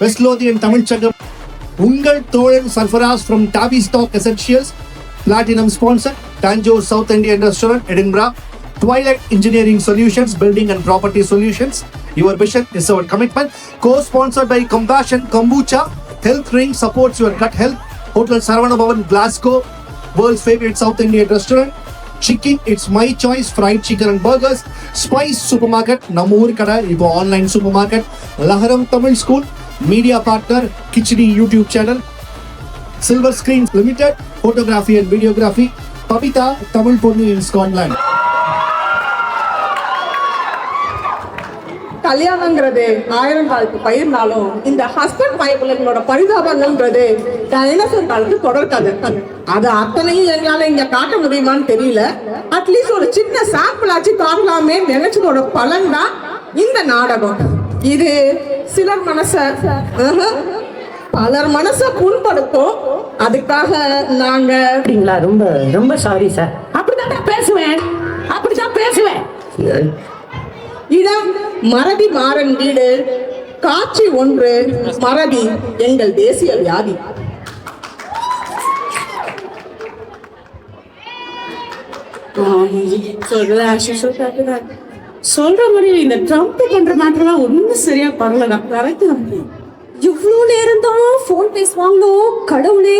வெஸ்ட்லோதியன் தமிழ்ச்சங்கம் உங்கள் தோழன் Sarfaraz from டாபி stock essentials platinum sponsor Tanjore south Indian restaurant Edinburgh Twilight Engineering Solutions, Building and Property Solutions. Your vision is our commitment. Co-sponsored by Compassion Kombucha. Health Ring supports your gut health. Hotel Saravanabavan, Glasgow. World's favorite South Indian restaurant. Chicken, it's my choice. Fried chicken and burgers. Spice Supermarket. நம்ம ஊர் கடை இப்போ online super market லஹரம் Tamil school Media partner khichdi YouTube channel silver screen limited photography and videography Babita Tamil பொண்ணு in Scotland கல்யாணங்கிறது ஆயிரம் காலத்து பயிர்னாலும் இந்த husband பைபிள்களோட பரிதாபங்கள்ன்றது dinosaur காலத்து தொடர் கதை அது அத்தனையும் எங்களால இங்க காட்ட முடியுமான்னு தெரியல. அட்லீஸ்ட் ஒரு சின்ன சாம்பிள் ஆச்சு காட்டலாமே நினைச்சதோட பலன் தான் இந்த நாடகம். இது சிலர் மனச பலர் மனச புண்படுத்தும். அதுக்காக நாங்க அப்படிங்களா? ரொம்ப ரொம்ப சாரி சார் அப்படிதான் பேசுவேன். அப்படிதான் பேசுவேன். இடம் மறதி மாறன் வீடு காட்சி ஒன்று மறதி எங்கள் தேசிய வியாதி. ஆஷிஷோ கரெக்டுதான் சொல்ற மாதிரி இந்த ட்ரம்ப் பண்ற மேட்டர்லாம் ஒன்றும் சரியா பண்ணல. நான் கரெக்ட் தான் இவ்வளோ நேரம் தான் ஃபோன் பேசுவாங்களோ? கடவுளே!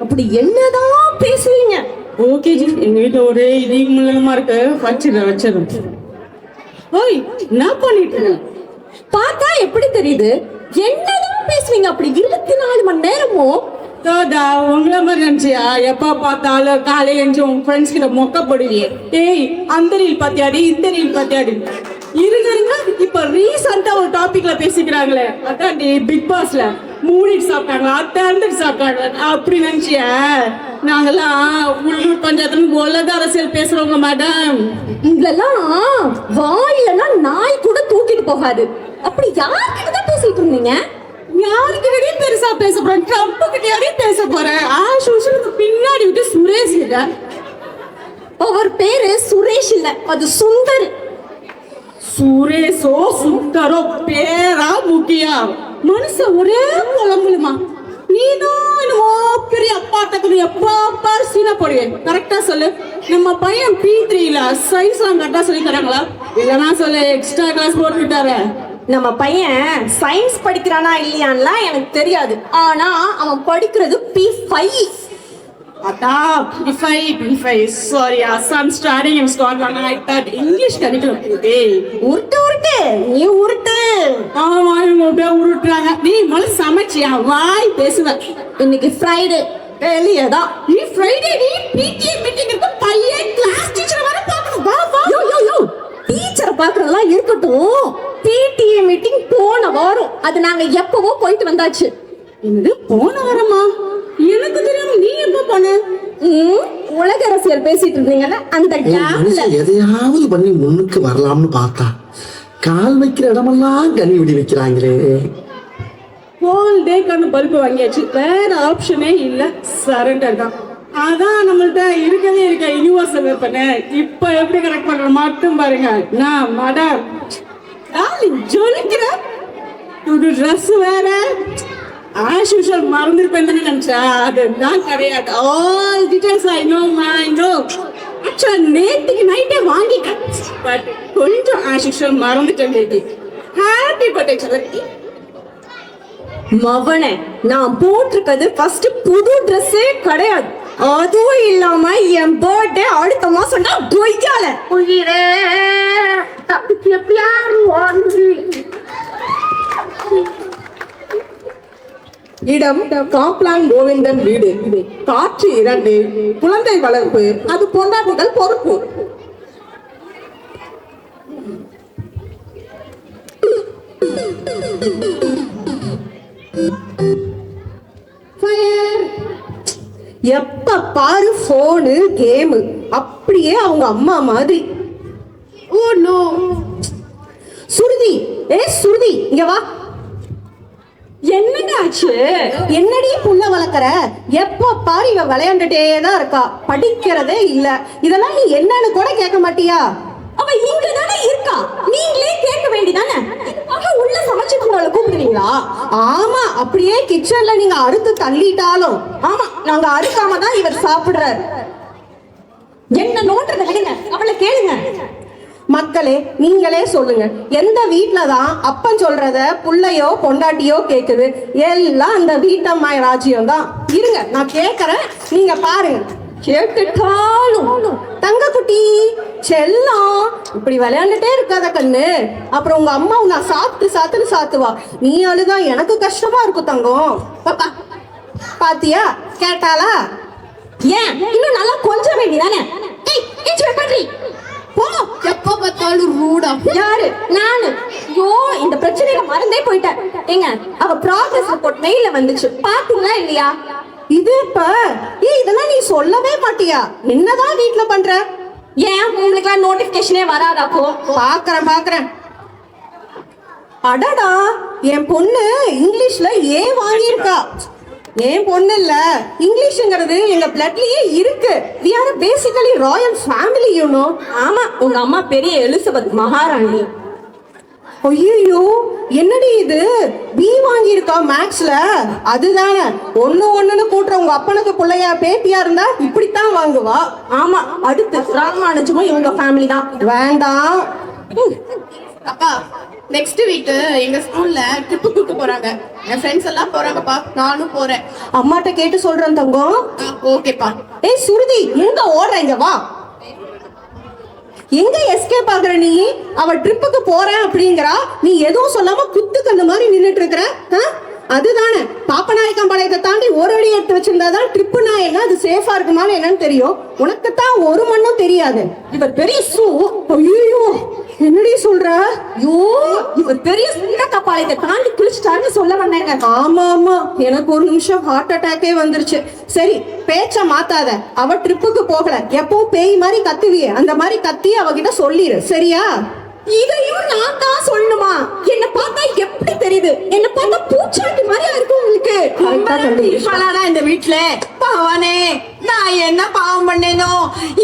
அப்படி என்னதான் பேசுவீங்க? ஓகே ஜி எங்க வீட்டுல ஒரே இது முள்ளமா இருக்கு. வச்சிடுறேன் வச்சிடுறேன். ஓய் என்ன பண்ணிட்டு? பார்த்தா எப்படி தெரியுது? என்னதான் பேசுவீங்க? அப்படி இருபத்தி நாலு மணி நேரமும் தோதா உங்களை மாதிரி நினைச்சியா எப்ப பார்த்தாலும் காலையில எழுந்து உன் ஃப்ரெண்ட்ஸ் கிட்ட மொக்க போடுவியே ஏய் அந்த ரீல் பார்த்தியாடி இந்த ரீல் பாத்தியாடி. இருங்க இருங்க இப்ப ரீசெண்டா ஒரு டாபிக்ல பேசிக்கிறாங்களே. அதான் பிக் பாஸ்ல மூடிட்டு சாப்பிட்டாங்க அத்தை அறுந்துட்டு சாப்பிட்டாங்க. அப்படி நினைச்சியா? நாங்கெல்லாம் உள்ளூர் பஞ்சாயத்துல உலக அரசியல் பேசுறவங்க மேடம் இதெல்லாம் வாயிலெல்லாம் நாய் கூட தூக்கிட்டு போகாது. அப்படி யார்கிட்ட தான் பேசிட்டு இருந்தீங்க? யாருக்கிட்டயும் பெருசா பேச போறேன். ட்ரம்ப் கிட்டயும் பேச போறேன் ஆஷ் உஷனுக்கு பின்னாடி விட்டு சுரேஷ் கிட்ட அவர் பேரு சுரேஷ் இல்ல. அது சுந்தர். சுரேஷோ சுந்தரோ பேரா முக்கியம் மனுஷன் ஒரே குழம்புலுமா நீதான் என்னமோ பெரிய அப்பா தக்கணும் எப்பா பாரு சீனா போடுவேன் கரெக்டா சொல்லு. நம்ம பையன் பி த்ரீல சயின்ஸ் எல்லாம் கரெக்டா சொல்லி தராங்களா? இல்லைன்னா சொல்லு எக்ஸ்ட்ரா கிளாஸ் போட்டுட்டாரு நம்ம பையன் சயின்ஸ் படிக்கிறானா இல்லையான்லாம் எனக்கு தெரியாது. ஆனா அவன் படிக்கிறது பி ஃபைவ் அதான் பிஃபை பிஃபை sorry Assam starting in Scotland I thought English curriculum உருட்டு உருட்டு. நீ உருட்டு. ஆமா இவங்க அப்படியே உருட்டுறாங்க நீ முதல்ல சமைச்சியா வாய் பேசுவ. இன்னைக்கு ஃப்ரைடே வெளியே தான் நீ ஃப்ரைடே நீ பிடிஏ மீட்டிங் இருக்கு. பையன் கிளாஸ் டீச்சர் வர பார்க்கணும். வா வா. யோ யோ யோ. டீச்சரை பார்க்கறதெல்லாம் இருக்கட்டும். பிடிஏ மீட்டிங் போன வாரம். அது நாங்க எப்பவோ போயிட்டு வந்தாச்சு. என்னது போன வாரமா? எனக்கு தெரியாம நீ எப்ப போன ம், உலக அரசியல் பேசிட்டு இருந்தீங்கல்ல அந்த கேப்ல எதையாவது பண்ணி முன்னுக்கு வரலாம்னு பார்த்தா கால் வைக்கிற இடமெல்லாம் கனி விடி வைக்கிறாங்களே. ஹோல் டே கண்ணு பல்பு வாங்கியாச்சு. வேற ஆப்ஷனே இல்ல. சரண்டர் தான். அதான் நம்மள்ட்ட இருக்கவே இருக்க யூனிவர்சல் வெப்பனு இப்ப எப்படி கரெக்ட் பண்ற மட்டும் பாருங்க. நான் மேடம் ஜொலிக்கிற? ஒரு ட்ரெஸ் வேற? ஆஸ் யூஷுவல் மறந்துருப்பேன் தானே நினைச்சா அதுதான் கிடையாது. All details I know my know ஆக்சுவலா நேற்றுக்கு நைட்டே வாங்கிட்டேன் பட் கொஞ்சம் ஆஸ் யூஷுவல் மறந்துட்டேன் நேற்று ஹாப்பி பர்த்டே மவனே நான் போட்டிருக்கிறது ஃபர்ஸ்ட் புது ட்ரெஸ்ஸே கிடையாது. அதுவும் இல்லாம என் பர்த்டே அடுத்த மாசம் தான் கொய்யால உயிரே தப்பிச்சு எப்படியாரு வந்து இடம் காப்லான் கோவிந்தன் வீடு. காட்சி இரண்டு குழந்தை வளர்ப்பு அது பொண்டாட்டிகள் பொறுப்பு. எப்ப பாரு போனு கேமு அப்படியே அவங்க அம்மா மாதிரி. Oh no. சுருதி. ஏ சுருதி இங்க வா. என்னங்க ஆச்சு? என்னடி புள்ள வளர்க்கற? எப்ப பாரு இவ விளையாண்டுட்டே தான் இருக்கா. படிக்கிறதே இல்ல. இதெல்லாம் நீ என்னன்னு கூட கேட்க மாட்டியா? அவ இங்க தானே இருக்கா. நீங்களே கேட்க எனக்காக உள்ள சமைச்சு உங்களை கூப்பிடுவீங்களா ஆமா அப்படியே கிச்சன்ல நீங்க அறுத்து தள்ளிட்டாலும். ஆமா நாங்க அறுக்காம தான் இவர் சாப்பிடுறாரு. என்ன நோன்றத விடுங்க. அவளை கேளுங்க. மக்களே நீங்களே சொல்லுங்க. எந்த வீட்டில் தான் அப்பன் சொல்றத புள்ளையோ பொண்டாட்டியோ கேட்குது எல்லாம் அந்த வீட்டம்மாய் ராஜ்யம் தான் இருங்க நான் கேட்குறேன் நீங்க பாருங்க. கேட்டுட்டாலும் தங்க குட்டி செல்லம் இப்படி விளையாண்டுட்டே இருக்காத கண்ணு. அப்புறம் உங்க அம்மா உன்னை சாப்பிட்டு சாத்துன்னு சாத்துவா. நீ அழுதா எனக்கு கஷ்டமா இருக்கும் தங்கம். பாப்பா பாத்தியா? கேட்டாளா? ஏன்? இன்னும் நல்லா கொஞ்சம் வேண்டிதானே? ஏய் போ. எப்ப பார்த்தாலும் ரூடா. யாரு? நானு. ஐயோ இந்த பிரச்சனையில மறந்தே போயிட்டேன். ஏங்க அவ ப்ராக்ரஸ் ரிப்போர்ட் மெயில வந்துச்சு. பாத்தீங்களா இல்லையா? இது இப்ப இதெல்லாம் நீ சொல்லவே மாட்டியா? என்னதான் வீட்ல பண்ற? ஏன் உங்களுக்குலாம் நோட்டிபிகேஷனே வராதாக்கோ பாக்குறேன் பாக்குறேன். அடடா என் பொண்ணு இங்கிலீஷ்ல ஏ வாங்கியிருக்கா? என் பொண்ணு இல்ல? இங்கிலீஷ்ங்கிறது எங்க பிளட்லயே இருக்கு. We are basically royal family you know ஆமா உங்க அம்மா பெரிய எலிசபெத் மகாராணி. ஐயோ என்னடி இது? பி வாங்கியிருக்கா மேக்ஸ்ல அதுதானே. ஒண்ணு ஒண்ணுன்னு கூட்டுற உங்க அப்பனுக்கு பிள்ளையா பேத்தியா இருந்தா இப்படித்தான் வாங்குவா. ஆமா அடுத்து ராமானுஜமும் இவங்க ஃபேமிலி தான். வேண்டாம். அப்பா நெக்ஸ்ட் வீக் எங்க ஸ்கூல்ல ட்ரிப்பு கூட்டு போறாங்க. என் ஃப்ரெண்ட்ஸ் எல்லாம் போறாங்கப்பா. நானும் போறேன். அம்மாட்ட கேட்டு சொல்றேன் தங்கம். ஓகேப்பா. ஏய் சுருதி எங்க ஓடுற இங்க வா. எங்க எஸ்கேப் ஆகுற நீ? அவ ட்ரிப்புக்கு போறேன் அப்படிங்கிறா. நீ எதுவும் சொல்லாம குத்து கண்ணு மாதிரி நின்னுட்டு இருக்கிற? அதுதானே. பாப்பநாயக்கம் பாளையத்தை தாண்டி ஒரு அடி எடுத்து வச்சிருந்தா தான் ட்ரிப்புனா என்ன அது சேஃபா இருக்குமான்னு என்னன்னு தெரியும். உனக்கு தான் ஒரு மண்ணும் தெரியாது. இவர் பெரிய சூ. ஐயோ என்னடி சொல்ற? ஐயோ இவர் பெரிய சுண்டக்கா பாளையத்தை தாண்டி குளிச்சுட்டாருன்னு சொல்ல வந்தேங்க. ஆமா ஆமா. எனக்கு ஒரு நிமிஷம் ஹார்ட் அட்டாக்கே வந்துருச்சு. சரி பேச்ச மாத்தாத. அவ ட்ரிப்புக்கு போகல. எப்போ பேய் மாதிரி கத்துவியே. அந்த மாதிரி கத்தி அவகிட்ட சொல்லிரு. சரியா? இதையும் நான் தான் சொல்லணுமா? என்ன பார்த்தா எப்படி தெரியுது? என்ன பார்த்தா பூச்சாண்டி மாதிரியா இருக்கு உங்களுக்கு. இருப்பாளாடா இந்த வீட்ல? பாவனே நான் என்ன பாவம் பண்ணேனோ?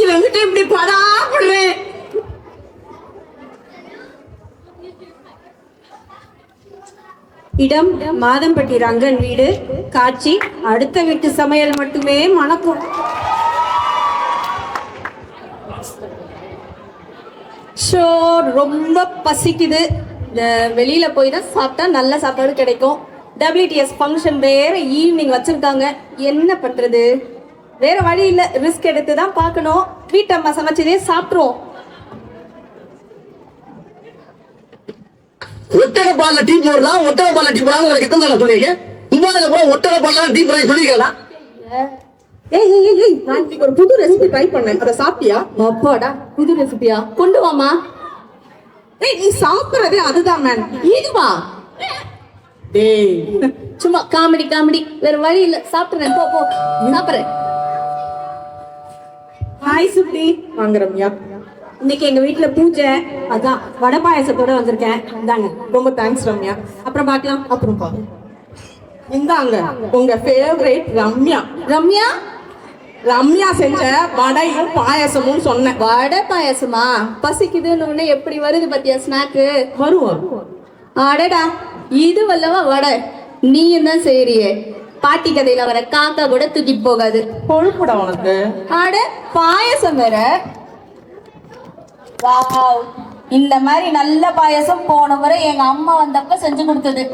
இவங்கிட்ட இப்படி படாப்படுவேன் இடம் மாதம்பட்டி ரங்கன் வீடு. காட்சி அடுத்த வீட்டு சமையல் மட்டுமே மணக்கும். ஷோ ரொம்ப பசிக்குது. இந்த வெளியில போய் தான் சாப்பிட்டா நல்ல சாப்பாடு கிடைக்கும். டபிள்யூடிஎஸ் ஃபங்க்ஷன் வேற ஈவினிங் வச்சிருக்காங்க. என்ன பண்றது? வேற வழி இல்லை. ரிஸ்க் எடுத்து தான் பார்க்கணும் வீட்டம்மா சமைச்சதே சாப்பிட்ருவோம் ஒட்டக பால்ல டீ போடலாம் ஒட்டக பால்ல டீ போடலாம் உங்களுக்கு எத்தனை கூட ஒட்டக பால்ல டீ போட சொல்லியிருக்கலாம் ஏய் ஏய் ஏய், நான் இன்னைக்கு ஒரு புது ரெசிபி ட்ரை பண்ணேன். அதை சாப்பிட்டியா? அப்பாடா புது ரெசிபியா கொண்டு வாமா ஏய் நீ சாப்பிடுறதே அதுதான் மேன் இதுவா? டேய். சும்மா காமெடி காமெடி வேற வழி இல்ல. சாப்பிடுறேன் போ போ. சாப்பிடுறேன். ஹாய் சுப்டி வாங்க ரம்யா. இன்னைக்கு எங்க வீட்ல பூஜை. அதான் வடை பாயாசத்தோட வந்திருக்கேன். இந்தாங்க. ரொம்ப தேங்க்ஸ் ரம்யா. அப்புறம் பார்க்கலாம். அப்புறம் பா இந்தாங்க உங்க ஃபேவரேட் ரம்யா. ரம்யா? ரம்யா செஞ்ச வடையும் பாயாசமும் சொன்னேன். வடை பாயாசமா? பசிக்குதுன்னு உடனே எப்படி வருது பத்தியா ஸ்நாக்கு வருவோம். அடடா இது வல்லவா வடை. நீயும் தான் செய்யறியே பாட்டி கதையில வர காக்கா கூட தூக்கி போகாது. கொழுப்புடா உனக்கு. அட பாயாசம் வேற. வாவ். இந்த மாதிரி நல்ல பாயாசம் போன முறை எங்க அம்மா வந்தப்ப செஞ்சு கொடுத்தது.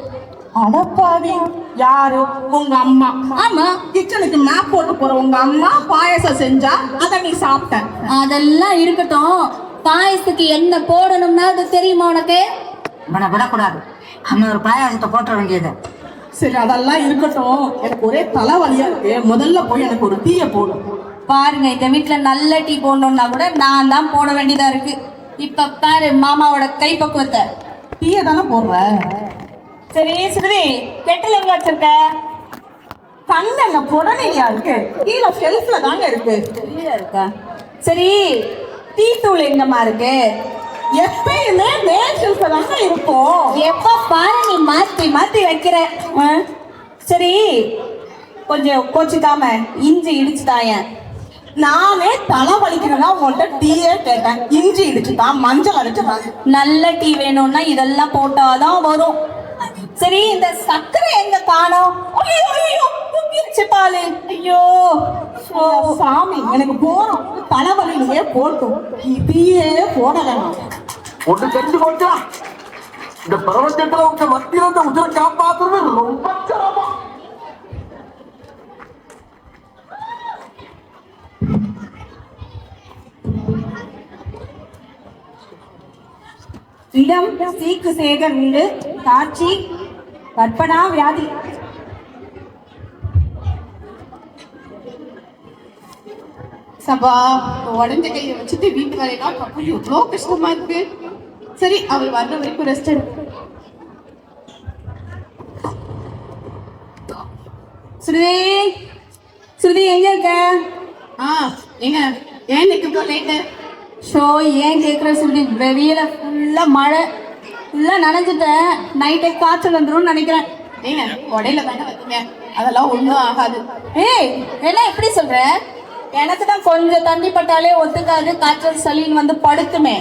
அடப்பாவி. யாரு? உங்க அம்மா. ஆமா கிச்சனுக்கு மேப் போட்டு போற உங்க அம்மா பாயாசம் செஞ்சா அத நீ சாப்பிட்ட. அதெல்லாம் இருக்கட்டும். பாயசத்துக்கு என்ன போடணும்னா அது தெரியுமா உனக்கு? விட விடக்கூடாது. இன்னொரு பாயாசத்தை போட்டுற வேண்டியது. சரி அதெல்லாம் இருக்கட்டும். எனக்கு ஒரே தலைவலியா இருக்கு. முதல்ல போய் எனக்கு ஒரு டீய போடும் பாருங்க இந்த வீட்ல நல்ல டீ போடணும்னா கூட நான் தான் போட வேண்டியதா இருக்கு. இப்ப பாரு மாமாவோட கைப்பக்குவத்தை. டீய தானே போடுற? சரி சுருதி கெட்டில் எங்க வச்சிருக்க? தண்ணி அங்க புடனையா இருக்கு. கீழே ஷெல்ஃப்ல தாங்க இருக்கு. கீழே இருக்கா சரி டீ தூள் எங்கம்மா இருக்கு? எப்பயுமே மேல் ஷெல்ஃப்ல தாங்க இருக்கும் எப்ப பாரு நீ மாத்தி மாத்தி வைக்கிற? சரி கொஞ்சம் கோச்சுக்காம இஞ்சி இடிச்சுட்டாயன் நானே தலை வலிக்கிறதா உங்கள்கிட்ட டீயே கேட்டேன். இஞ்சி இடிச்சுதான் மஞ்சள் அடிச்சுதான் நல்ல டீ வேணும்னா இதெல்லாம் போட்டாதான் வரும். சரி இந்த சர்க்கரை எங்க காணோம்? ஐயோ ஐயோ தூக்கிருச்சு பாலு. ஐயோ. சாமி எனக்கு போறோம். தலைவலியிலேயே போட்டும். டீயே போடலை நான் ஒண்ணு தெரிஞ்சு போச்சா? இந்த பிரபஞ்சத்துல உங்க மத்தியில இந்த உதிரை காப்பாத்துறது ரொம்ப சிரமம். இடம் சீக்கு சேகர் வீடு காட்சி கற்பனா வியாதி. சபா உடஞ்ச கையை வச்சுட்டு வீட்டு வேலையெல்லாம் பார்க்க எவ்வளோ கஷ்டமா இருக்கு. சரி அவர் வர்ற வரைக்கும் ரெஸ்ட் எடுக்கும் சுருதி சுருதி எங்க இருக்க? ஆ ஏங்க ஏன் இவ்வளோ லேட்டு ஷோ ஏன் கேட்குற சுருதி? வெளியில ஃபுல்லா மழை. ஃபுல்லா நனைஞ்சிட்டேன். நைட்டே காய்ச்சல் வந்துரும்னு நினைக்கிறேன். ஏங்க உடையில தானே வந்தீங்க? அதெல்லாம் ஒன்றும் ஆகாது. ஏய் என்ன எப்படி சொல்ற? எனக்கு தான் கொஞ்சம் தண்ணி பட்டாலே ஒத்துக்காது. காய்ச்சல் சளின்னு வந்து படுத்துமே.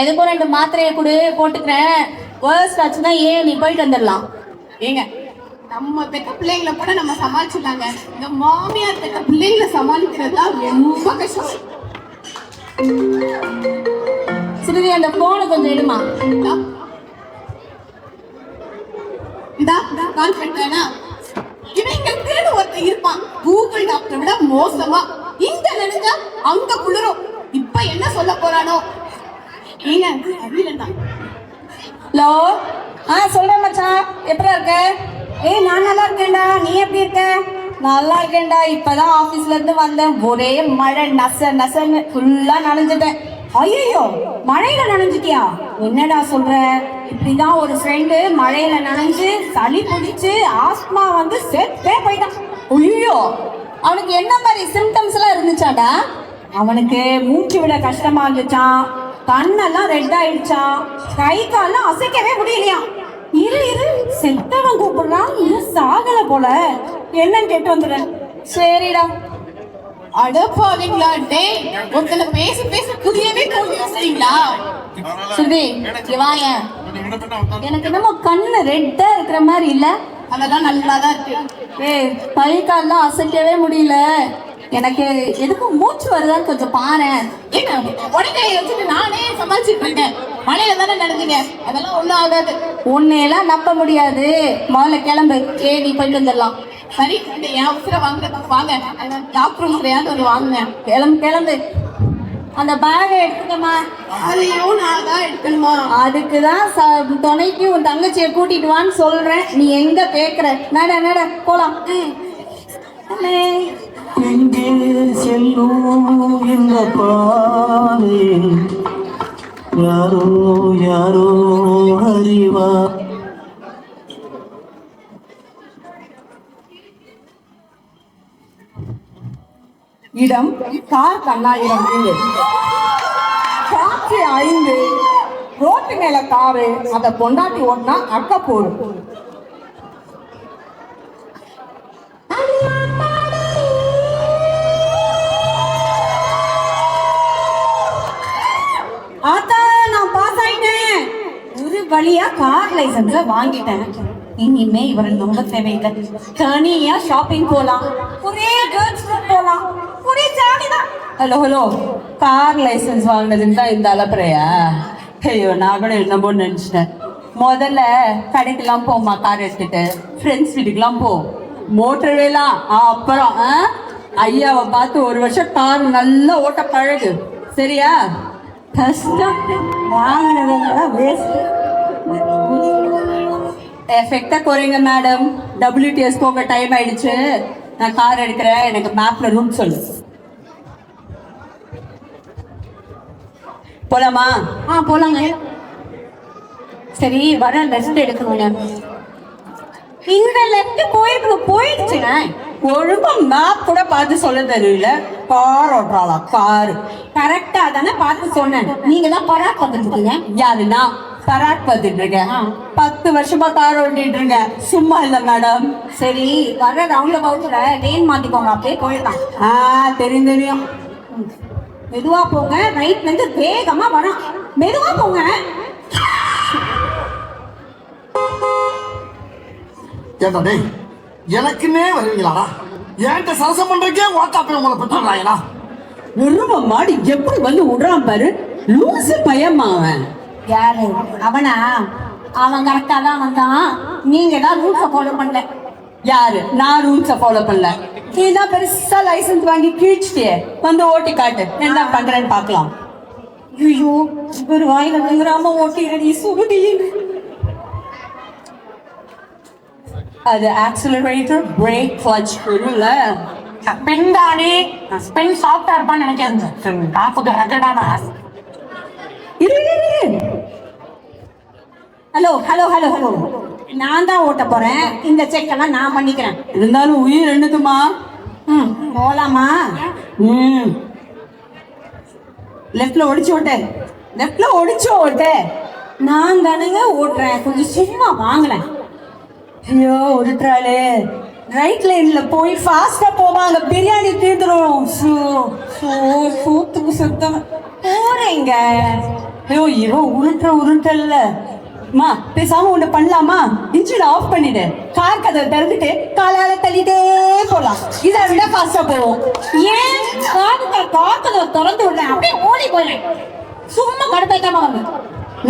எதுக்கும் ரெண்டு மாத்திரையை கொடு போட்டுக்கிறேன். வேர்ஸ்ட் ஆச்சுன்னா ஏன் நீ போயிட்டு வந்துடலாம்? ஏங்க நம்ம பெத்த பிள்ளைங்களை கூட நம்ம சமாளிச்சிடலாங்க இந்த மாமியார் பெத்த பிள்ளைங்களை சமாளிக்கிறது தான் ரொம்ப கஷ்டம். சிறுதி அந்த போனை கொஞ்சம் எடுமா? இதா இந்தா கால் பண்ணிட்டேனா இவங்க திருடு இருப்பான். கூகுள் டாக்டரை விட மோசமா. இங்க நினைஞ்சா அங்க குளிரும். இப்ப என்ன சொல்ல போறானோ? ஏங்க அறியலண்ணா ஹலோ ஆ சொல்றேன் மச்சான். எப்படி இருக்க? ஏய் நான் நல்லா இருக்கேன்டா. நீ எப்படி இருக்க? நல்லா இருக்கேன்டா. இப்பதான் ஆபீஸ்ல இருந்து வந்தேன். ஒரே மழை நச நசன்னு ஃபுல்லா நனைஞ்சிட்டேன். ஐயோ மழையில நனைஞ்சிட்டியா? என்னடா சொல்ற? இப்படிதான் ஒரு ஃப்ரெண்டு மழையில நனைஞ்சு சளி பிடிச்சு ஆஸ்மா வந்து செத்தே போயிட்டான். ஐயோ அவனுக்கு என்ன மாதிரி சிம்டம்ஸ் எல்லாம் இருந்துச்சாடா? அவனுக்கு மூச்சு விட கஷ்டமா இருந்துச்சான் கண்ணெல்லாம் ரெட் ஆயிடுச்சான் கை கால்லாம் அசைக்கவே முடியலையா இரு இரு செத்தவன் கூப்பிடுறான். இன்னும் சாகல போல. என்னன்னு கேட்டு வந்துடுறேன் சரிடா. அடப்பாவீங்களா? டேய் ஒருத்தனை பேச பேச புரியவே தோணுங்களா சுருதி வாயன் எனக்கு என்னமோ கண்ணு ரெட்டா இருக்கிற மாதிரி இல்ல. அதெல்லாம் நல்லா தான் இருக்கு. ஏய் கை கால்லாம் அசைக்கவே முடியல. எனக்கு எதுக்கும் மூச்சு வருதான்னு கொஞ்சம் பாரேன் ஏங்க உடனே வச்சுட்டு நானே சமாளிச்சுட்டு இருக்கேன். மழையில தானே நடந்தீங்க? அதெல்லாம் ஒண்ணும் ஆகாது. உன்னையெல்லாம் நம்ப முடியாது. முதல்ல கிளம்பு. ஏ நீ போயிட்டு வந்துடலாம். சரி என் அவசரம் வாங்க. வாங்க டாக்டர் முறையாவது ஒரு வாங்குங்க. கிளம்பு கிளம்பு. அந்த பேகை எடுத்துக்கம்மா. அதையும் நான் தான் எடுக்கணுமா? அதுக்கு தான் துணைக்கு உன் தங்கச்சியை கூட்டிட்டு வான்னு சொல்றேன். நீ எங்க கேக்குற? நட நட போலாம். எங்கே செல்லும் இந்த பாதை. யாரோ யாரோ அறிவா? இடம் கார் கண்ணாயிரம் வீடு. ஐந்து ரோட்டு மேல காரு அதை கொண்டாட்டி ஓட்டினா அக்க போடும் கார் லைசன்ஸ வாங்கிட்டேன். இனிமே இவரை நம்ப தேவையில்லை. தனியா ஷாப்பிங் போலாம்? ஒரே கேர்ள்ஸ் போலாம். ஒரே ஜாலி தான். ஹலோ ஹலோ கார் லைசன்ஸ் வாங்கினதுன்னு தான் இந்த அலப்பறையா? ஐயோ நான் கூட என்னமோ நினச்சிட்டேன். முதல்ல கடைக்கெல்லாம் போமா கார் எடுத்துட்டு. ஃப்ரெண்ட்ஸ் வீட்டுக்கெல்லாம் போ. மோட்டர் வேலாம் அப்புறம் ஆ? ஐயாவை பார்த்து ஒரு வருஷம் கார் நல்லா ஓட்ட பழகு. சரியா? கஷ்டம் வாங்கினதுனால வேஸ்ட் எஃபெக்டாக குறைங்க மேடம் டபிள்யூடிஎஸ் போக டைம் ஆயிடுச்சு. நான் கார் எடுக்கிறேன். எனக்கு மேப்ல ரூட் சொல்லு. போலாமா? ஆ போலாங்க. சரி வர ரெஸ்ட் எடுக்கணுங்க. இந்த லெஃப்ட் போயிருக்கணும் போயிடுச்சுங்க. ஒழுங்கா மேப் கூட பார்த்து சொல்ல தெரியல. கார் ஓட்டுறாளா? கார் கரெக்டா தானே பார்த்து சொன்னேன். நீங்க தான் பராக் வந்துருக்கீங்க யாருன்னா? பராக் பார்த்துட்டு இருக்கேன் பத்து வருஷமா கார் ஓட்டிட்டு இருக்கேன் சும்மா இல்ல மேடம். சரி வர ரவுண்ட் அபவுட்ல லேன் மாத்திக்கோங்க அப்படியே போயிடலாம் ஆ தெரியும் தெரியும். மெதுவா போங்க ரைட்ல இருந்து வேகமா வரும் மெதுவா போங்க. ஏண்டா டேய் எனக்குன்னே வருவீங்களாடா என்கிட்ட சரசம் பண்றதுக்கே ஓட்டாப்பே உங்களை பெற்றுறாங்களா எரும மாடி எப்படி வந்து விடுறான் பாரு? லூசு பயமா அவன். யாரு? அவனா? அவன் கரெக்டா தான் வந்தான். நீங்க தான் ரூல்ஸை ஃபாலோ பண்ணல. யாரு? நான் ரூல்ஸ ஃபாலோ பண்ணல. நீ தான் பெருசா லைசென்ஸ் வாங்கி கிழிச்சிட்டியே? வந்து ஓட்டி காட்டு. என்ன பண்றேன்னு பார்க்கலாம். ஐயோ இவர் வாயில விழுங்குறாம ஓட்டிடுறடி சுருடி. அது ஆக்சிலரேட்டர் பிரேக் கிளட்ச் இருக்குல்ல ஸ்பின் ஸ்பெண்ட் சாஃப்டா இருப்பான்னு நினைக்கிறேன். காப்புக்கு ரகடான ஆசை இரு. ஹலோ ஹலோ ஹலோ ஹலோ நான் தான் ஓட்ட போறேன். இந்த செக் எல்லாம் நான் பண்ணிக்கிறேன். இருந்தாலும் உயிர் என்னதுமா? ம் போலாமா? ம். லெஃப்ட்ல ஒடிச்சு ஓட்டு. லெஃப்ட்ல ஒடிச்சு ஓட்டு. நான் தானேங்க ஓட்டுறேன். கொஞ்சம் சும்மா வாங்கினேன் ஐயோ உருட்டுறாளே. ரைட் லைன்ல போய் ஃபாஸ்டா போவாங்க. பிரியாணி தீர்ந்துரும் ஷூ ஷூ சூத்துக்கு சுத்தம். போறேங்க. ஐயோ இவ உருட்டுற உருட்டல்ல. மா பேசாம ஒண்ணு பண்ணலாமா? இன்ஜின் ஆஃப் பண்ணிடு. கார் கதவை திறந்துட்டு காலால தள்ளிட்டே போலாம். இதை விட ஃபாஸ்டா போவோம். ஏன்? கார் கதவை திறந்து விடுறேன். அப்படியே ஓடி போறேன் சும்மா கடுப்பேத்தாம வந்து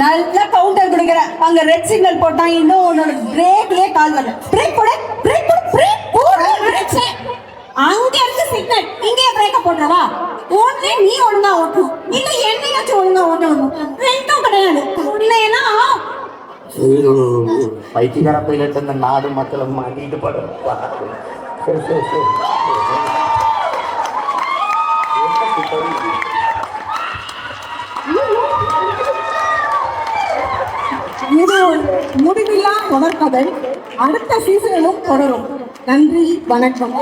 நல்ல கவுண்டர் கொடுக்குறேன். அங்க ரெட் சிக்னல் போட்டா இன்னும் உன்னோட பிரேக்லயே கால் வரல பிரேக் போடு பிரேக் போடு பிரேக் போடு ச்சே, அங்க இருந்து சிக்னல் இங்கே பிரேக்க போடுறவா ஒண்ணு நீ ஒழுங்கா ஓட்டணும். இல்ல என்னையாச்சும் ஒழுங்கா ஓட்டணும். ரெண்டும் கிடையாது. இல்லைன்னா பைத்தியக்கார பைலட் அந்த நாடு மக்களை மாட்டிட்டு படுறப்பா சரி சரி சரி. இது முடிவில்லா தொடர்கதை. அடுத்த சீசனிலும் தொடரும். நன்றி வணக்கம்.